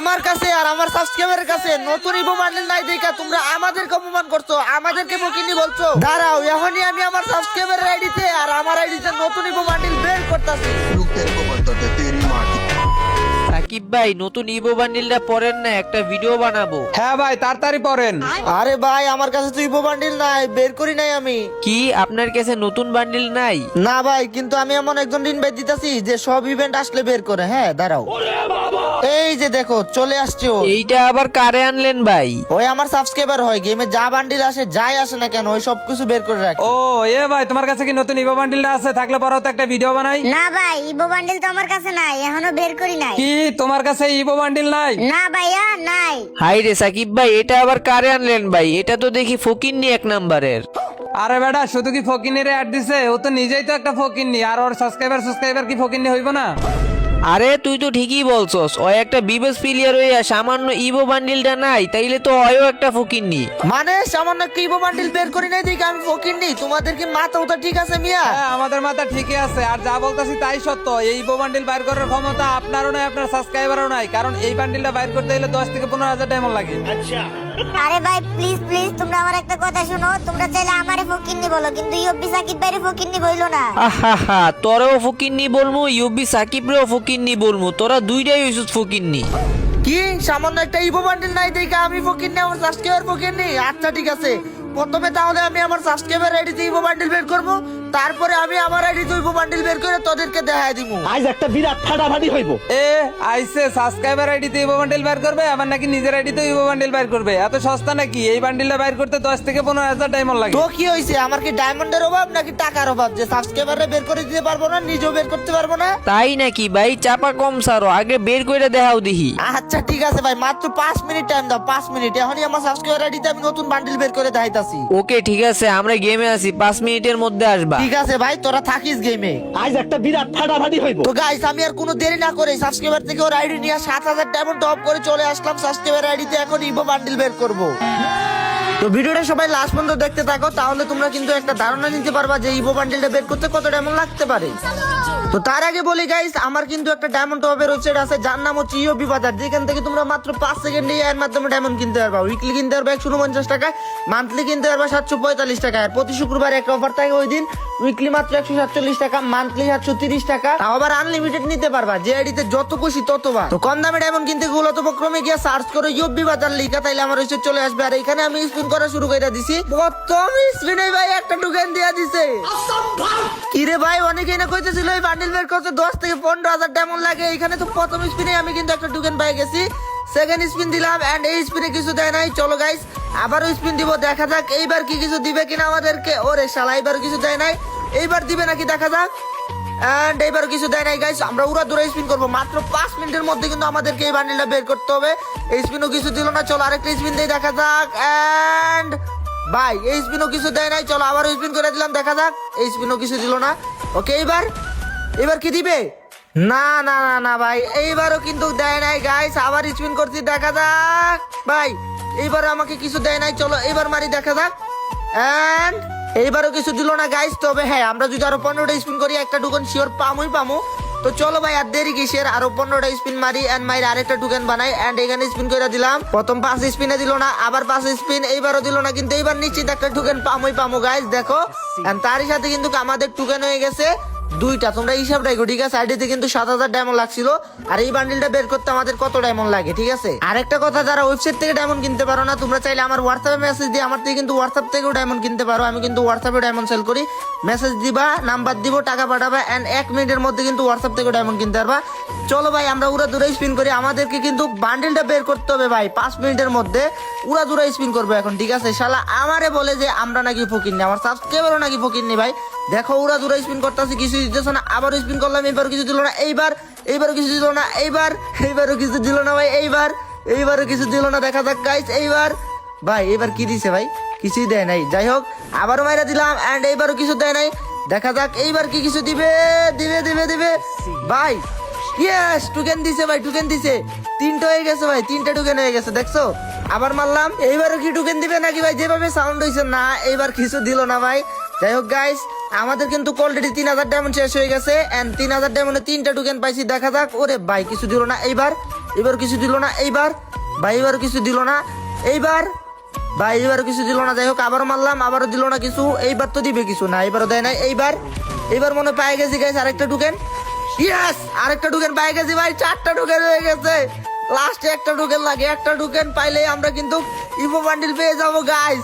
আমার কাছে আর আমার সাবস্ক্রাইবারের কাছে নতুন ইভো বান্ডেল নাই দেখা, তোমরা আমাদেরকে অপমান করছ, আমাদেরকে বকিনি বলছো। দাঁড়াও, এখনই আমি আমার সাবস্ক্রাইবারের আইডিতে আর আমার আইডিতে নতুন ইভো বান্ডেল বের করতেছি। সাকিব ভাই নতুন ইভো বান্ডিলটা পরেন না একটা ভিডিও বানাবো। হ্যাঁ ভাই তাড়াতাড়ি পড়েন আরে ভাই আমার কাছে তো ইভো বান্ডেল নাই বের করি নাই আমি। কি আপনার কাছে নতুন বান্ডিল নাই? না ভাই কিন্তু আমি এমন একজন ইনভাইট দিতেছি যে সব ইভেন্ট আসলে বের করে। হ্যাঁ দাঁড়াও। এই যে দেখো চলে আসছে ও। এইটা আবার কারে আনলেন ভাই? ওই আমার সাবস্ক্রাইবার হয় গেমে যা বান্ডিল আসে যাই আসে না কেন ওই সব কিছু বের করে রাখে। ও এ ভাই তোমার কাছে কি নতুন ইভো বান্ডিলটা আছে? থাকলে পরে তো একটা ভিডিও বানাই। না ভাই ইবো বান্ডিল তো আমার কাছে নাই এখনও বের করি নাই। কি তোমার কাছে ইবো বান্ডিল নাই? না ভাইয়া নাই। হাই রে সাকিব ভাই এটা আবার কারে আনলেন ভাই? এটা তো দেখি ফকিন্নি এক নাম্বারের। আরে বেটা শুধু কি ফকিনের অ্যাড দিছে? ও তো নিজেই তো একটা ফকিন্নি আর ওর সাবস্ক্রাইবার সাবস্ক্রাইবার কি ফকিন্নি হইব না? আরে তুই তো ঠিকই বলছস। ও একটা বিবেস প্লেয়ার হইয়া সামান্য ইভো বান্ডিলটা নাই তাইলে তো অয়ও একটা ফকিন্নি। মানে সামান্য একটা ইভো বান্ডিল বের করি নাই দেখি আমি ফকির নি তোমাদের কি মাথা ওটা ঠিক আছে মিয়া? হ্যাঁ আমাদের মাথা ঠিকই আছে। আর যা বলতেছি তাই সত্য। এই ইভো বান্ডিল বাইর করার ক্ষমতা আপনারও নাই আপনার সাবস্ক্রাইবারও নাই। কারণ এই বান্ডিলটা বাইর করতে হলে দশ থেকে পনেরো হাজার টাইম লাগে। আরে ভাই প্লিজ প্লিজ তোমরা আমার একটা কথা শোনো। তোমরা চাইলে আমারে ফকিন্নি বলো কিন্তু ইয়ব্বি সাকিব ভাইরে ফকিন্নি বইলো না। আহা তোরাও ফকিন্নি বলমু ইউবি সাকিবরেও ফকিন্নি বলমু। তোরা দুইটাই হইছিস ফকিন্নি। কি? সামান্য একটা ইভো বান্ডেল নাই দেখে আমি ফকির নি আমার সাবস্ক্রাইবার ফকির নি আচ্ছা ঠিক আছে। প্রথমে তাহলে আমি আমার সাবস্ক্রাইবার আইডিতে ইভো বান্ডেল বের করব। তারপরে আমি আমার আইডিতে ইভো বান্ডিল বের করে তোদেরকে দেখাই দিব আজ একটা বিরাট ফাটাফাটি হইব। এ আইসে সাবস্ক্রাইবার আইডি ইভো বান্ডিল বাইর করবে আবার নাকি নিজের আইডিতে ইভো বান্ডিল বের করবে। এত সস্তা নাকি? এই বান্ডিলটা বের করতে দশ থেকে পনেরো হাজার ডায়মন্ড লাগে। তো কি হয়েছে আমার কি ডায়মন্ডের অভাব নাকি টাকার অভাব? যে সাবস্ক্রাইবারে বের করে দিতে পারব না নিজেও বের করতে পারব না? তাই নাকি ভাই? চাপা কম সারো আগে বের করে দেখাও দিহি আচ্ছা ঠিক আছে ভাই মাত্র পাঁচ মিনিট টাইম দাও পাঁচ মিনিট। এখনই আমার সাবস্ক্রাইবার আইডিতে আমি নতুন বান্ডিল বের করে দেখাইতাছি। ওকে ঠিক আছে আমরা গেমে আছি পাঁচ মিনিটের মধ্যে আসবা। ঠিক আছে ভাই তোরা থাকিস গেমে আজ একটা বিরাট ফাটাফাটি হইব। তো গাইস আমি আর কোনো দেরি না করে সাবস্ক্রাইবার থেকে ওর আইডি নিয়ে সাত হাজার ডায়মন্ড টপ করে চলে আসলাম। সাবস্ক্রাইবার আইডিতে এখন ইভো বান্ডিল বের করব। তো ভিডিওটা সবাই লাস্ট পর্যন্ত দেখতে থাকো তাহলে তোমরা কিন্তু একটা ধারণা নিতে পারবা যে ইভো বান্ডিলটা বের করতে কত ডায়মন্ড লাগতে পারে। তো তার আগে বলি গাইস আমার কিন্তু একটা ডায়মন্ড টপের ওয়েবসাইট আছে যার নাম হচ্ছে ইওবি বাজার যেখান থেকে তোমরা মাত্র পাঁচ সেকেন্ডে এর মাধ্যমে ডায়মন্ড কিনতে পারবা। উইকলি কিনতে পারবা একশো উনপঞ্চাশ টাকায় মান্থলি কিনতে পারবা সাতশো পঁয়তাল্লিশ টাকায়। আর প্রতি শুক্রবার একটা অফার থাকে ওই দিন। উইকলি মাত্র একশো সাতচল্লিশ টাকা মান্থলি সাতশো তিরিশ টাকা। তাও আবার আনলিমিটেড নিতে পারবা যে আইডিতে যত খুশি ততবার তো কম দামে ডায়মন্ড কিনতে গুলো তো ক্রমে গিয়ে সার্চ করো ইওবি বাজার লিখা তাইলে আমার ওইসব চলে আসবে। আর এখানে আমি স্পিন করা শুরু করে দিছি। প্রথম স্পিনে ভাই একটা টোকেন দিয়ে দিছে। কিরে ভাই অনেকেই না কইতেছিল এই বান্ডিল বের করতে দশ থেকে পনেরো হাজার ডায়মন্ড লাগে। এখানে তো প্রথম স্পিনে আমি কিন্তু একটা টোকেন পাই গেছি। সেকেন্ড স্পিন দিলাম এন্ড এই স্পিনে কিছু দেয় নাই। চলো গাইস আবারও স্পিন দিব, দেখা যাক এইবার কি কিছু দিবে কিনা আমাদেরকে। ওরে শালা, এইবার কিছু দেয় নাই। এইবার দিবে নাকি, দেখা যাক। এন্ড এইবার কিছু দেয় নাই গাইস আমরা উড়া দূরে স্পিন করব। মাত্র পাঁচ মিনিটের মধ্যে কিন্তু আমাদেরকে এই বান্ডিলটা বের করতে হবে। এই স্পিনও কিছু দিল না, চলো আরেকটা স্পিন দিয়ে দেখা যাক। এন্ড ভাই, এই স্পিনও কিছু দেয় নাই, চলো আবার স্পিন করে দিলাম, দেখা যাক। এই স্পিনও কিছু দিল না। ওকে এইবার? এবার কি দিবে? না না না না, ভাই, এইবারও কিন্তু দেয় নাই গাইস আবার স্পিন করছি, দেখা যাক। ভাই এইবার আমাকে কিছু দেয় নাই, চলো এবার মারি দেখা যাক। এন্ড এইবারও কিছু দিল না গাইস তবে হ্যাঁ আমরা যদি আরও পনেরোটা স্পিন করি, একটা টুকন শিওর পামুই পামু। তো চলো ভাই, আর দেরি কি কিসের? আরও পনেরোটা স্পিন মারি এন্ড মাইর আরেকটা টুকেন বানাই এন্ড এখানে স্পিন করে দিলাম। প্রথম পাঁচ স্পিনে দিল না, আবার পাঁচ স্পিন এইবারও দিল না, কিন্তু এইবার নিশ্চিত একটা টুকেন পামুই পামু গাইস দেখো। এন্ড তারই সাথে কিন্তু আমাদের টুকেন হয়ে গেছে। দুইটা, তোমরা হিসাব রাখো, ঠিক আছে? আইডিতে কিন্তু সাত হাজার ডায়মন্ড লাগছিল। আর এই বান্ডিলটা বের করতে আমাদের কত ডায়মন্ড লাগে, ঠিক আছে? আরেকটা কথা, যারা ওয়েবসাইট থেকে ডায়মন্ড কিনতে পারো না, তোমরা চাইলে আমার হোয়াটসঅ্যাপে মেসেজ দিয়ে আমার থেকে কিন্তু হোয়াটসঅ্যাপ থেকেও ডায়মন্ড কিনতে পারো। আমি কিন্তু হোয়াটসঅ্যাপে ডায়মন্ড সেল করি। মেসেজ দিবা নাম্বার দিব, টাকা পাঠাবা অ্যান্ড এক মিনিটের মধ্যে কিন্তু হোয়াটসঅ্যাপ থেকে ডায়মন্ড কিনতে পারবা। চলো ভাই, আমরা উড়া দূরে স্পিন করি। আমাদেরকে কিন্তু বান্ডিলটা বের করতে হবে ভাই, পাঁচ মিনিটের মধ্যে। উড়া দূরে স্পিন করব এখন, ঠিক আছে? শালা, আমারে বলে যে আমরা নাকি ফকির নি, আমার সাবস্ক্রাইবারও নাকি ফকির নি ভাই। দেখো ওরা দূরে স্পিন করতেছে, কিছু দিতেছে না আবার স্পিন করলাম এইবার কিছু দিল না, এইবার, এইবারও কিছু দিল না, এইবার, এইবারও কিছু দিল না ভাই, এইবার, এইবারও কিছু দিল না, দেখা যাক গাইস এইবার। ভাই এবার কি দিছে ভাই? কিছুই দেয় নাই। যাই হোক, আবারও মাইরা দিলাম এন্ড এইবারও কিছু দেয় নাই। দেখা যাক, এইবার কি কিছু দিবে দিবে দিবে দিবে। ভাই ইয়েস টুকেন দিছে ভাই টুকেন দিছে। তিনটা হয়ে গেছে ভাই, তিনটা টুকেন হয়ে গেছে, দেখছ? আবার মারলাম, এইবারও কি টুকেন দিবে নাকি ভাই? যেভাবে সাউন্ড হয়েছে না, এইবার কিছু দিল না ভাই। যাই হোক গাইস আমাদের কিন্তু অলরেডি তিন হাজার ডায়মন্ড শেষ হয়ে গেছে এন্ড তিন হাজার ডায়মন্ডে তিনটা টুকেন পাইছি, দেখা যাক। ওরে ভাই, কিছু দিল না, এইবার, এবার কিছু দিল না, এইবার, ভাই, এবার কিছু দিল না, এইবার, ভাই, এবার কিছু দিল না। যাই হোক, আবারও মারলাম, আবারও দিল না কিছু, এইবার তো দিবে কিছু, না এবারও দেয় না এইবার এইবার মনে পেয়ে গেছি গাইস আরেকটা ঢুকেন ইয়েস আরেকটা ঢুকেন পেয়ে গেছি ভাই, চারটা ঢুকেন হয়ে গেছে। লাস্টে একটা ঢুকেন লাগে, একটা ঢুকেন পাইলে আমরা কিন্তু ইভো বান্ডিল পেয়ে যাব গাইস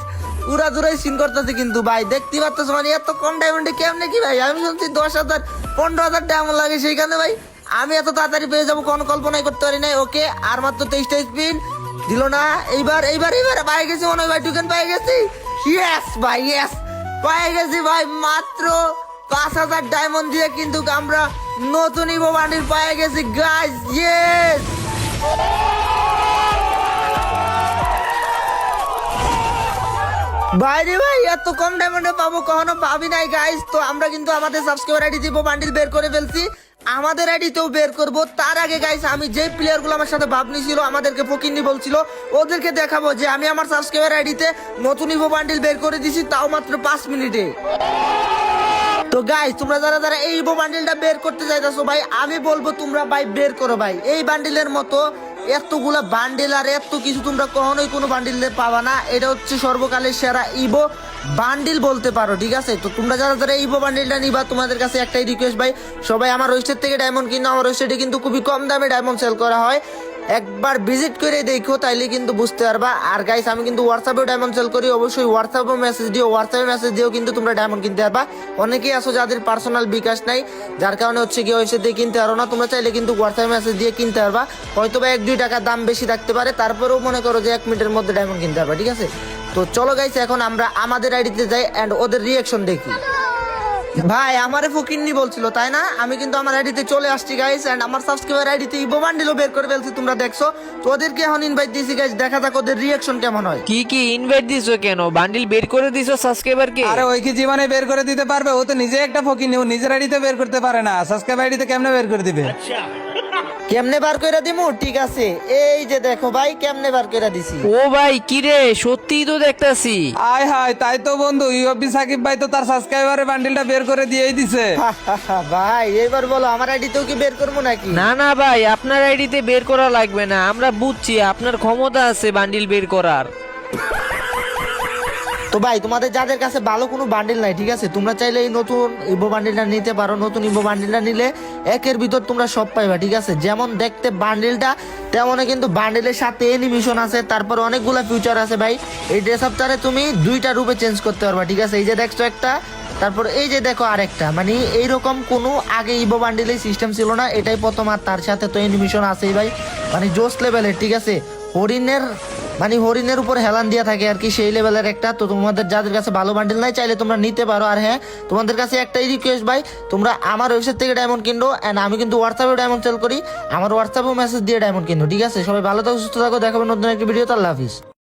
উড়া দূরাই সিন করতেছে কিন্তু ভাই দেখতে পাচ্ছ মানে এত কম ডায়মন্ডে কেমনে কি ভাই? আমি শুনছি দশ হাজার, পনেরো হাজার ডায়মন্ড লাগে সেইখানে ভাই। আমি এত তাড়াতাড়ি পেয়ে যাব, কোনো কল্পনাই করতে পারি নাই। ওকে আর মাত্র তেইশটা স্পিন দিল না, এইবার এইবার এইবার পাই গেছি মনে হয় ভাই টুকেন পাই গেছি। ইয়েস ভাই ইয়েস পাই গেছি ভাই, মাত্র পাঁচ হাজার ডায়মন্ড দিয়ে কিন্তু আমরা নতুন ইভো বান্ডিল পাই গেছি গাইস ইয়েস বাইরে ভাই, এত কম ডায়মন্ডে পাবো, কখনো পাবি নাই গাইস তো আমরা কিন্তু আমাদের সাবস্ক্রাইবার আইডি দিব বান্ডিল বের করে ফেলছি। আমাদের আইডিতেও বের করব। তার আগে গাইস আমি যে প্লেয়ারগুলো আমার সাথে ভাবনি ছিল, আমাদেরকে ফকিন্নি বলছিল, ওদেরকে দেখাবো যে আমি আমার সাবস্ক্রাইবার আইডিতে নতুন ইভো বান্ডিল বের করে দিছি, তাও মাত্র পাঁচ মিনিটে। তো গাইস তোমরা যারা যারা এই বান্ডিলটা বের করতে চাইতেছো ভাই, আমি বলব তোমরা ভাই বের করো ভাই। এই বান্ডিলের মতো এতগুলা বান্ডিল আর এত কিছু তোমরা কখনোই কোনো বান্ডিলে পাবা না। এটা হচ্ছে সর্বকালের সেরা ইবো বান্ডিল বলতে পারো, ঠিক আছে? তো তোমরা যারা যারা ইভো বান্ডিলটা নিবা, তোমাদের কাছে একটাই রিকোয়েস্ট ভাই, সবাই আমার ওয়েবসাইট থেকে ডায়মন্ড কিনো। আমার ওয়েবসাইটে কিন্তু খুবই কম দামে ডায়মন্ড সেল করা হয়। একবার ভিজিট করে দেখো, তাইলে কিন্তু বুঝতে পারবা। আর গাইস আমি কিন্তু হোয়াটসঅ্যাপেও ডায়মন্ড সেল করি, অবশ্যই হোয়াটসঅ্যাপে মেসেজ দিও। হোয়াটসঅ্যাপে মেসেজ দিও কিন্তু তোমরা ডায়মন্ড কিনতে পারবা। অনেকেই আছো যাদের পার্সোনাল বিকাশ নাই, যার কারণে হচ্ছে কি ওয়েবসাইট দিয়ে কিনতে পারো না। তোমরা চাইলে কিন্তু হোয়াটসঅ্যাপে মেসেজ দিয়ে কিনতে পারবা। হয়তো বা এক, দুই টাকা দাম বেশি থাকতে পারে, তারপরেও মনে করো যে এক মিনিটের মধ্যে ডায়মন্ড কিনতে পারবা, ঠিক আছে? তো চলো গাইস এখন আমরা আমাদের আইডিতে যাই অ্যান্ড ওদের রিয়াকশন দেখি। ভাই আমারে ফকিন্নি বলছিল তাই না? আমি কিন্তু আমার আইডিতে চলে আসছি গাইস এন্ড আমার সাবস্ক্রাইবার আইডিতে ইবো বান্ডিলও বের করে ফেলছি তোমরা দেখছ। তো ওদেরকে এখন ইনভাইট দিছি গাইস দেখা যাক ওদের রিয়াকশন কেমন হয়। কি কি ইনভাইট দিছো কেন? বান্ডিল বের করে দিছো সাবস্ক্রাইবারকে আরে ওই কি জীবনে বের করে দিতে পারবে? ও তো নিজে একটা ফকির ও নিজের আইডিতে বের করতে পারে না। সাবস্ক্রাইবার আইডিতে কেমনে বের করে দিবে? কেমনে বার করে দিমু? ঠিক আছে। এই যে দেখো ভাই কেমনে বার করে দিছি। ও ভাই কি রে? সত্যিই তো দেখতাছি। আয় হায় তাই তো বন্ধু ইউপি সাকিব ভাই তো তার সাবস্ক্রাইবারের বান্ডিলটা বের করে দিয়েই দিছে। ভাই এবার বলো আমার আইডিতেও কি বের করব নাকি? না না ভাই আপনার আইডিতে বের করা লাগবে না। আমরা বুঝছি আপনার ক্ষমতা আছে বান্ডিল বের করার। তো ভাই, তোমাদের যাদের কাছে ভালো কোনো বান্ডিল নাই, ঠিক আছে? তোমরা চাইলে এই নতুন ইভো বান্ডিলটা নিতে পারো। নতুন ইভো বান্ডিলটা নিলে একের ভিতর তোমরা সব পাইবা, ঠিক আছে? যেমন দেখতে বান্ডিলটা তেমন কিন্তু বান্ডিলের সাথে এনিমেশন আছে, তারপর অনেকগুলো ফিউচার আছে ভাই। এই ড্রেস আপটারে তুমি দুইটা রূপে চেঞ্জ করতে পারবা, ঠিক আছে? এই যে দেখছ একটা, তারপর এই যে দেখো আরেকটা। মানে এইরকম কোনো আগে ইভো বান্ডিলের সিস্টেম ছিল না, এটাই প্রথম আর তার সাথে তো এনিমেশন আছেই ভাই। মানে জোস লেভেলের ঠিক আছে? হরিণের মানে হরিণের উপর হেলান দিয়া থাকে আর কি, সেই লেভেলের একটা। তো তোমাদের যাদের কাছে ভালো বান্ডেল নাই, চাইলে তোমরা নিতে পারো। আর হ্যাঁ তোমাদের কাছে একটাই রিকোয়েস্ট ভাই, তোমরা আমার ওয়েবসাইট থেকে ডায়মন্ড কিনো অ্যান্ড আমি কিন্তু হোয়াটসঅ্যাপে ডায়মন্ড সেল করি। আমার হোয়াটসঅ্যাপেও মেসেজ দিয়ে ডায়মন্ড কিনো ঠিক আছে? সবাই ভালো থাকো, সুস্থ থাকো, দেখাবে নতুন একটি ভিডিও তো আল্লাহ হাফিজ।